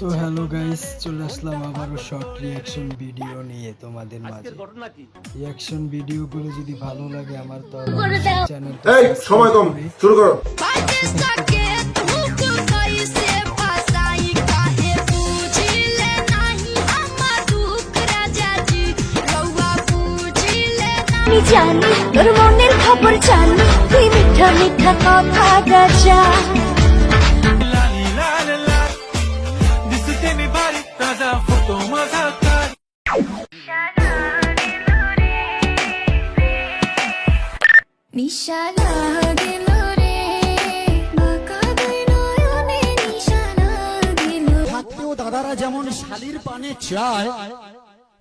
তো hello guys চলে আসলাম আবারও শর্ট রিয়াকশন ভিডিও নিয়ে তোমাদের মাঝে। রিয়াকশন ভিডিওগুলো যদি ভালো লাগে আমার তাহলে চ্যানেলটা এই সময় কম শুরু করো। জানি তোর মনের খবর জানি তুই মিঠা মিঠা কথা রাজা। নিশা লাগিল রে বাঁকা দুই নয়নে নিশা লাগিল থাকতেও দাদারা যেমন শালির পানে চায়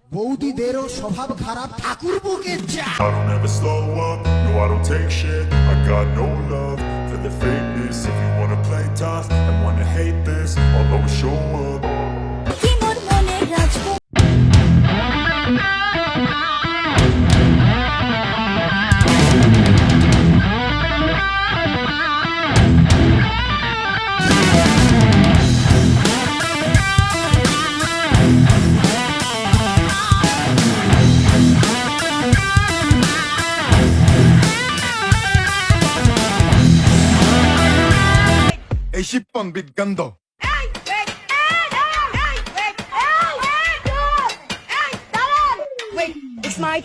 বৌদিদেরও স্বভাব খারাপ ঠাকুর বুকে চায় I don't ever slow up, no I don't take shit I got no love for the fakeness If you wanna play tough and wanna hate this I'll always show 20번 빚간다 It's my